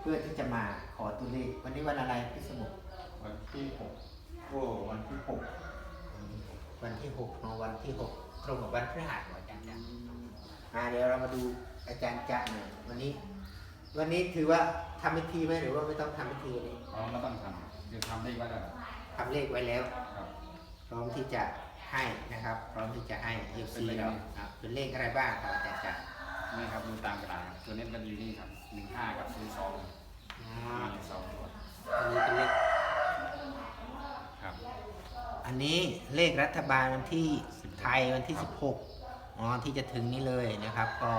เพื่อที่จะมาขอตัวเลขวันนี้วันอะไรพี่สมุทรวันที่หกโอ้วันที่หกวันที่หกเนอะวันที่หกตรงกับวันพฤหัสเหรออาจารย์จ๊ะอ่าเดี๋ยวเรามาดูอาจารย์จ๊ะหน่อยวันนี้ วันนี้ถือว่าทำพิธีไหมหรือว่าไม่ต้องทำพิธีวันนี้เราไม่ต้องทำคือทำได้ไว้แล้วทำเลขไว้แล้ว ครับ พร้อมที่จะให้นะครับ พร้อมที่จะให้เอฟซีเราอะเป็นเลขอะไรบ้างครับอาจารย์จ๊ะนี่ครับดูตามกระดาษครับตัวนี้มันอยู่นี่ครับ หนึ่งห้ากับศูนย์สองอ๋อมีสองตัวอันนี้เป็นเลขครับ อันนี้เลขรัฐบาลวันที่16ไทยวันที่ 16อ๋อที่จะถึงนี้เลยนะครับ ก็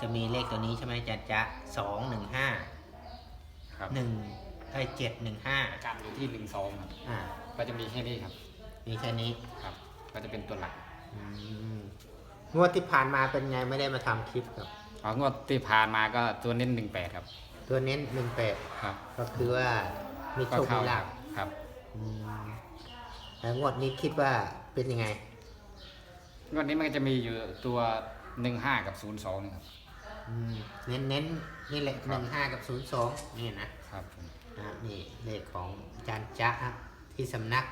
จะมีเลขตัวนี้ใช่ไหมจ๊ะจ๊ะสองหนึ่งห้าครับหนึ่งไอ้เจ็ดหนึ่งห้าการอยู่ที่หนึ่งสองครับ อ่าก็จะมีแค่นี้ครับ มีแค่นี้ครับ ก็จะเป็นตัวหลักอืมงวดที่ผ่านมาเป็นไงไม่ได้มาทำคลิปครับ อ๋องวดที่ผ่านมาก็ตัวเน้นหนึ่งแปดครับ ตัวเน้นหนึ่งแปดครับ ก็คือว่ามีก็โชคเข้ามีคลารัภบครับอืมแล้วงวดนี้คิดว่าเป็นยังไง งวดนี้มันก็จะมีอยู่ตัวหนึ่งห้ากับศูนย์สองครับอืมเน้นเน้นนี่แหละคหรับนึ่งห้ากับศูนย์สองนี่นะครับผมนะครับนี่เลขของอาจารย์จ๊ะครับที่สำนัก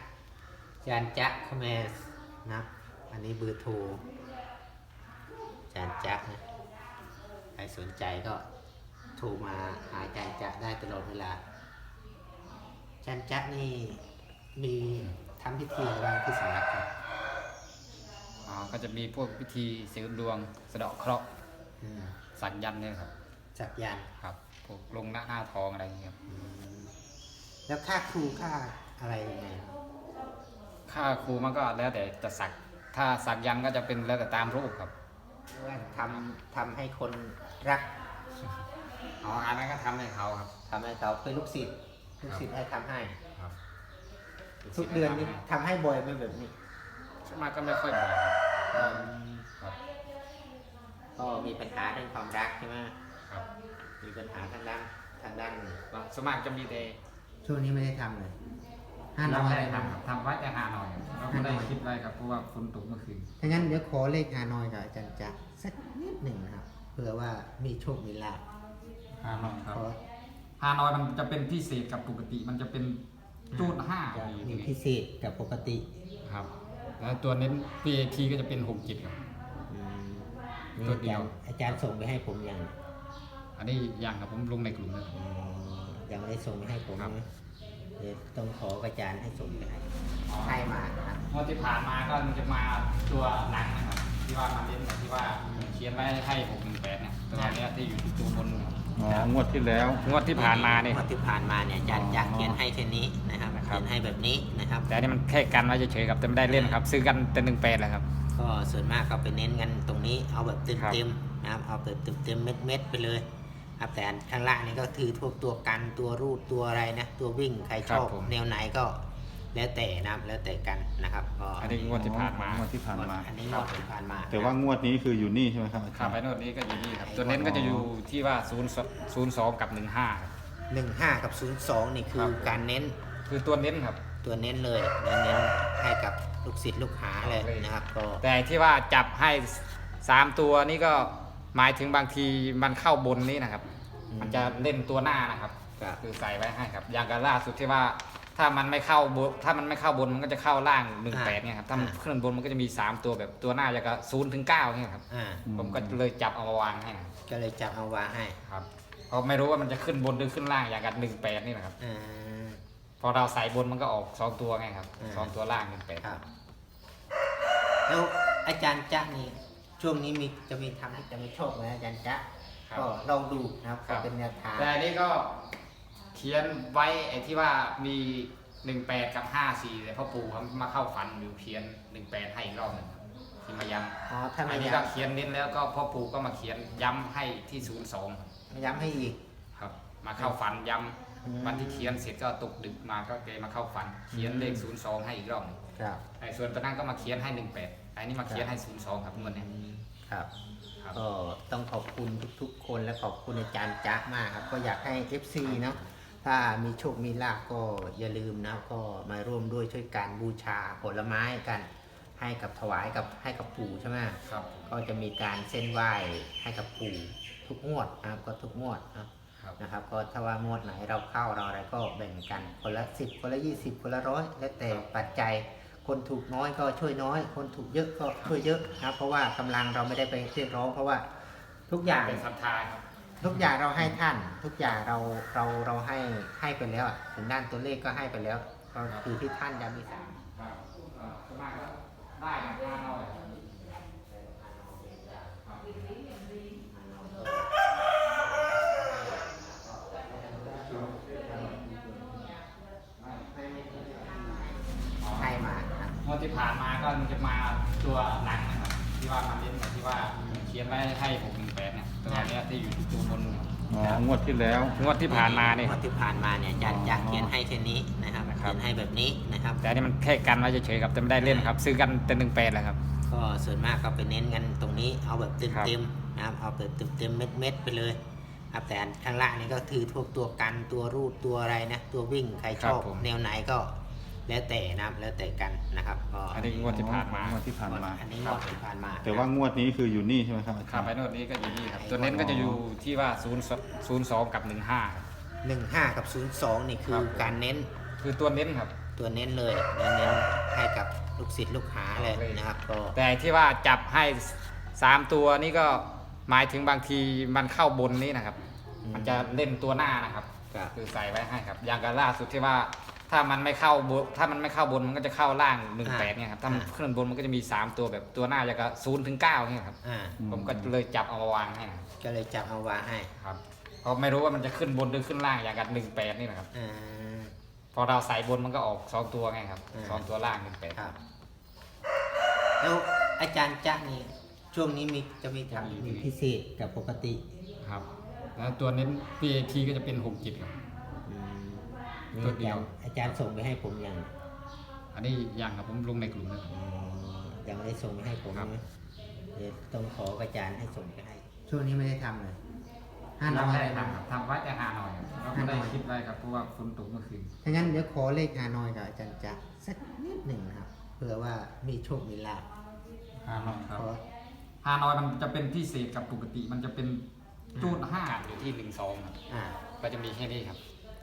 อาจารย์จ๊ะคเมสนะครับอันนี้เบอร์โทรอาจารย์จ๊ะนะใครสนใจก็โทรมาหาอาจารย์จ๊ะได้ตลอดเวลาอาจารย์จ๊ะนี่มีทำพิธีอะไรบ้างที่สำนักครับอ๋อก็จะมีพวกพิธีเสริมดวงสะเดาะเคราะห์อืมสักยันต์เนี่ยครับจักยันต์ครับพวกลงหน้าหน้าทองอะไรอย่างเงี้ยครับอืมแล้วค่าครูค่าอะไรยังไงครับค่าครูมันก็แล้วแต่จะสัก ถ้าสักยันต์ก็จะเป็นแล้วแต่ตามรูปครับ ว่าทำทำให้คนรักอ๋ออันนั้นก็ทำให้เขาครับ ทำให้เขาเป็นลูกศิษย์ลูกศิษย์ให้ทำให้ ครับทุกเดือนนี้ทำให้บ่อยไหมแบบนี้ สวนมากก็ไม่ค่อยบ่อยครับครับก็มีปัญหาเรื่องความรักใช่ไหมครับมีปัญหาทางด้านทางด้านสวนมากจะมีแต่ช่วงนี้ไม่ได้ทำเลย ห้าน้เราอยไม่อะไรได้นะทำครับทำไว้แต่หาหน่อยครับเราไม่ได้คิดไว้ครับเพราะว่าฝนตกเมื่อคืนถ้างั้นเดี๋ยวขอเลขฮานอยกับอาจารย์จักรสักนิดหนึ่งนะครับ เผื่อว่ามีโชคมีลาภหาหน่อยครับขอฮานอยมันจะเป็นพิเศษกับปกติ มันจะเป็นจูดห้าจะอยู่มีนี่พิเศษกับปกติครับ แล้วตัวเน้น PAT ก็จะเป็นหกจิตครับ อืมนี่ตัวเดียวอาจารย์ส่งไปให้ผมยังอันนี้ยังครับผมลงในกลุ่มนะครับอืมยังไม่ได้ส่งไปให้ผมครับ นะ เดี๋ยวต้องขออาจารย์ให้ส่งไปให้ให้มานะครับ งวดที่ผ่านมาก็มันจะมาตัวหลังนะครับ ที่ว่ามาเล่นกับที่ว่าเขียนไว้ให้หกหนึ่งแปดเนี่ยตัวเนี้ยที่อยู่ที่ตัวบนครับอ๋องวดที่แล้ว งวดที่ผ่านมาเนี่ย งวดที่ผ่านมาเนี่ยอาจารย์จักรอ๋อเขียนให้แค่นี้นะครับนะครับ เขียนให้แบบนี้นะครับ แต่อันนี่มันแค่กันไว้เฉยๆครับแต่ไม่ได้เล่นครับ ซื้อกันแต่หนึ่งแปดแหละครับ ก็ส่วนมากก็ไปเน้นกันตรงนี้เอาแบบเต็มครับเต็มๆนะครับเอาแบบเต็มเต็มๆเม็ดเม็ดๆไปเลย ครับแต่ข้างล่างนี่ก็คือพวกตัวกันตัวรูดตัวอะไรนะ ตัววิ่งใครชอบแนวไหนก็แล้วแต่นะครับแล้วแต่กันนะครับก็อันนี้งวดที่ผ่านมา งวดที่ผ่านมา อันนี้งวดที่ผ่านมาแต่ว่างวดนี้คืออยู่นี่ใช่ไหมครับอาขาจารไปย์โน่นนี้ก็อยู่นี่ครับตัวเน้นก็จะอยู่ที่ว่าศูนย์ศูนย์สองกับหนึ่งห้าครับหนึ่งห้ากับศูนย์สองนี่คืครัอบการเน้นคือตัวเน้นครับ ตัวเน้นเลยเน้นเน้นให้กับลูกศิษย์ลูกหาเลยนะครับก็ แต่ที่ว่าจับให้สามตัวนี่ก็ หมายถึงบางทีมันเข้าบนนี่นะครับ มันจะเล่นตัวหน้านะครับครับ คือใส่ไว้ให้ครับ อย่างกับล่าสุดที่ว่า ถ้ามันไม่เข้าบนถ้ามันไม่เข้าบนมันก็จะเข้าล่างหนึ่งแปดเนี่ยครับถ้ามันขึ้นบนมันก็จะมีสามตัวแบบตัวหน้าอย่างกับศูนย์ถึงเก้าเนี่ยครับอ่าผมก็เลยจับเอามาวางให้ครับ ก็เลยจับเอาวางให้ครับเพราะไม่รู้ว่ามันจะขึ้นบนหรือขึ้นล่างอย่างกับหนึ่งแปดนี่นะครับ อ่า พอเราใส่บนมันก็ออกสองตัวไงครับอืม สองตัวล่างหนึ่งแปดครับ แล้วอาจารย์จ๊ะนี่ ช่วงนี้มีจะมีทำที่จะมีโชคไหมอาจารย์จ๊ะก็ลองดูนะครับก็เป็นแนวทางแต่อันนี้ก็เขียนไว้ไอ้ที่ว่ามีหนึ่งแปดกับห้าสี่แต่พ่อปู่เขามาเข้าฝันอยู่เขียนหนึ่งแปดให้อีกรอบหนึ่งครับที่มาย้อ๋อำถ้าอัไม่นนี้ย้ก็เขียนเน้นแล้วก็พ่อปู่ก็มาเขียนย้ำให้ที่ศูนย์สองำไม่ย้ำให้อีก ครับ มาเข้าฝันย้อืมำวันที่เขียนเสร็จก็ตกดึกมาก็แกมาเข้าฝัน เขียนเลขศูนย์สองให้อีกรอบหนึ่ง ครับ ไอ้ส่วนตอนนั้นก็มาเขียนให้หนึ่งแปดไอ้นี่มาเขียนให้ศูนย์สองครับเงินเนี่ยครับครับ ก็ต้องขอบคุณทุกๆ คนและขอบคุณอาจารย์จ๊ะมากครับ ก็อยากให้ FC เนาะถ้ามีโชคมีลาภก็อย่าลืมนะก็มาร่วมด้วยช่วยกันบูชาผลไม้กัน ให้กับถวายกับให้กับปู่ใช่ไหมครับก็จะมีการเส้นไหว้ให้กับปู่ทุกงวดนะครับก็ทุกงวดนะครับ ครับ นะครับก็ถ้าว่างวดไหนเราเข้าเราอะไรก็แบ่งกันคนละสิบคนละยี่สิบคนละร้อยแล้วแต่ปัจจัย คนถูกน้อยก็ช่วยน้อย คนถูกเยอะก็ช่วยเยอะนะครับ เพราะว่ากำลังเราไม่ได้ไปเรียกร้อง เพราะว่าทุกอย่างเป็นศรัทธาครับทุกอย่างเราให้ท่าน ทุกอย่างเราเราเราให้ให้ไปแล้วอะถึงด้านตัวเลขก็ให้ไปแล้วก็คือที่ท่านจะมีสามครับเอ่อส่วนมากแล้วได้ครับห้าร้อยครับ ให้มาครับ งวดที่ ผ่านมาก็มันจะมาตัวหลังนะครับที่ว่ามันเล่นกับที่ว่าเขียนไว้ให้หกหนึ่งแปดเนี่ยตัวเนี้ยที่อยู่ตัวบนครับอ๋องวดที่แล้ว งวดที่ผ่านมาเนี่ย งวดที่ผ่านมาเนี่ยอาจารย์ยักษ์อ๋อเขียนให้แค่นี้นะครับนะครับเขียนให้แบบนี้นะครับ แต่อันนี่มันแค่กันไว้เฉยๆครับแต่ไม่ได้เล่นครับ ซื้อกันแต่หนึ่งแปดแหละครับ ก็ส่วนมากก็ไปเน้นกันตรงนี้เอาแบบเต็มครับเต็มๆนะครับเอาแบบเต็มเต็มๆเม็ดเม็ดๆไปเลยครับแต่อันข้างล่างนี่ก็คือพวกตัวกันตัวรูดตัวอะไรนะตัววิ่งใครชอบแนวไหนก็ แล้วแต่นะครับแล้วแต่กันนะครับก็อันนี้งวดที่ผ่านมา งวดที่ผ่านมา อันนี้งวดที่ผ่านมาแต่ว่างวดนี้คืออยู่นี่ใช่ไหมครับอาคจารัรบย์ ไปโน่นนี้ก็อยู่นี่ครับ ตัวเน้นก็จะอยู่ที่ว่า0 0 2กับ 15ครับ หนึ่งห้ากับศูนย์สองนี่คืครัอบ การเน้นคือตัวเน้นครับ ตัวเน้นเลยเน้นเน้นให้กับลูกศิษย์ลูกหาเลยเลยนะครับ ก็แต่ที่ว่าจับให้ 3 ตัวนี่ก็หมายถึงบางทีมันเข้าบนนี่นะครับ มันจะเล่นตัวหน้านะครับ ครับ คือใส่ไว้ให้ครับ อย่างกับล่าสุดที่ว่า ถ้ามันไม่เข้าบนถ้ามันไม่เข้าบนมันก็จะเข้าล่างหนึ่งแปดเนี่ยครับถ้ามันขึ้นบนมันก็จะมี3ตัวแบบตัวหน้าจะก็ศูนย์ถึงเก้าเนี่ยครับอ่าผมก็เลยจับเอามาวางให้นะครับก็เลยจับเอาวางให้ครับเพราะไม่รู้ว่ามันจะขึ้นบนหรือขึ้นล่างอย่างกับหนึ่งแปดนี่นะครับอ่า พอเราใส่บนมันก็ออกสองตัวไงครับอ่าสองตัวล่างหนึ่งแปดครับ แล้วอาจารย์จ๊ะนี่ช่วงนี้มีจะมีทำมีพิเศษกับปกติ ครับแล้วตัวเน้น PAT ก็จะเป็นหกจิตครับอืม ตัวเดียว อาจารย์ส่งไปให้ผมยังอันนี้ยังครับผมลงในกลุ่มนะครับอืมยังไม่ได้ส่งไปให้ผมครับ นะเดี๋ยวต้องขออาจารย์ให้ส่งไปให้ ช่วงนี้ไม่ได้ทำเลยห้าน้อยไม่ได้ทำครับทำไว้แต่หาหน่อยครับเราไม่ได้คิดไว้ครับเพราะว่าฝนตกเมื่อคืน ถ้างั้นเดี๋ยวขอเลขฮานอยกับอาจารย์จ๊ะสักนิดหนึ่งนะครับ เผื่อว่ามีโชคมีลาภหาหน่อยครับ ขอฮานอยมันจะเป็นพิเศษกับปกติมันจะเป็นจูดห้าอยู่ที่หนึ่งสองครับอ่า ก็จะมีแค่นี้ครับ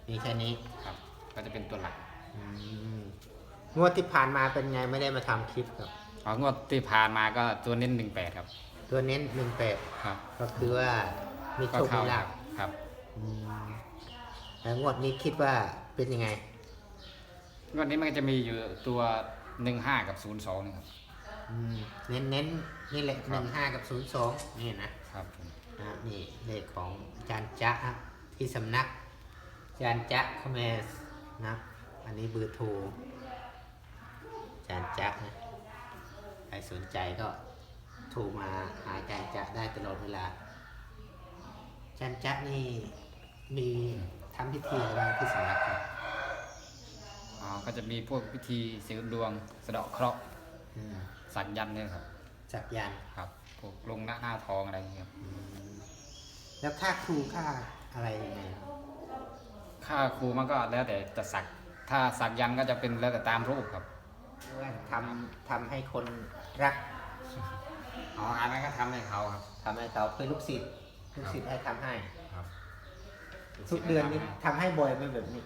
มีแค่นี้ครับ ก็จะเป็นตัวหลักอืมงวดที่ผ่านมาเป็นไงไม่ได้มาทำคลิปครับพองวดที่ผ่านมาก็ตัวเน้นหนึ่งแปดครับ ตัวเน้นหนึ่งแปดครับก็คือว่ามีก็โชคเข้ามีคลารัภบครับ อืมแล้วงวดนี้คิดว่าเป็นยังไง งวดนี้มันก็จะมีอยู่ตัวหนึ่งห้ากับศูนย์สองนี่ครับ อืมเน้นเน้นนี่แหละคหรับ นึ่งห้ากับศูนย์สองนี่นะครับผม นะครับนี่เลขของอาจารย์จ๊ะครับที่สำนักอา จารย์จ๊ะคอมเมสนะครับอันนี้เบอร์โทรอาจารย์จ๊ะนะ ใครสนใจก็โทรมาหาอาจารย์จ๊ะได้ตลอดเวลาอาจารย์จ๊ะนี่มีทำพิธีอะไรบ้างที่สำนักครับอ๋อก็จะมีพวกพิธีเสริมดวงสะเดาะเคราะห์อืมสักยันต์เนี่ยครับ จักยันต์ครับพวกลงหน้าหน้าทองอะไรอย่างเงี้ยครับอืมแล้วค่าครูค่าอะไรยังไงครับ ค่าครูมันก็แล้วแต่จะสัก ถ้าสักยันต์ก็จะเป็นแล้วแต่ตามรูปครับว่าทำทำให้คนรัก อ๋อ อันนั้นก็ทำให้เขาครับ ทำให้เขาเป็นลูกศิษย์ลูกศิษย์ให้ทำให้ ครับทุกเดือนนี้ทำให้บ่อยไหมแบบนี้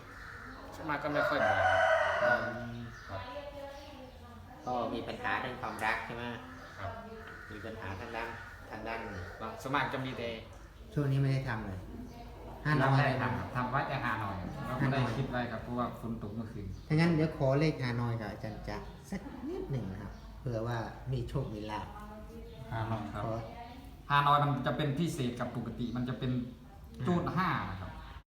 ส่วนมากก็ไม่ค่อยบ่อยครับก็มีปัญหาเรื่องความรักใช่ไหมครับมีปัญหาทางด้านทางด้านครับส่วนมากจะมีแต่ช่วงนี้ไม่ได้ทำเลย ห้าน้เราอยไม่ได้ทำครับทำไว้แต่หาหน่อยครับเราไม่ได้คิดไว้ครับเพราะว่าฝนตกเมื่อคืนถ้างั้นเดี๋ยวขอเลขฮานอยกับอาจารย์จ๊ะสักนิดหนึ่งนะครับ เผื่อว่ามีโชค มีลาภหาหน่อยครับขอ ฮานอยมันจะเป็นพิเศษกับปกติมันจะเป็นจูดห้านะครับ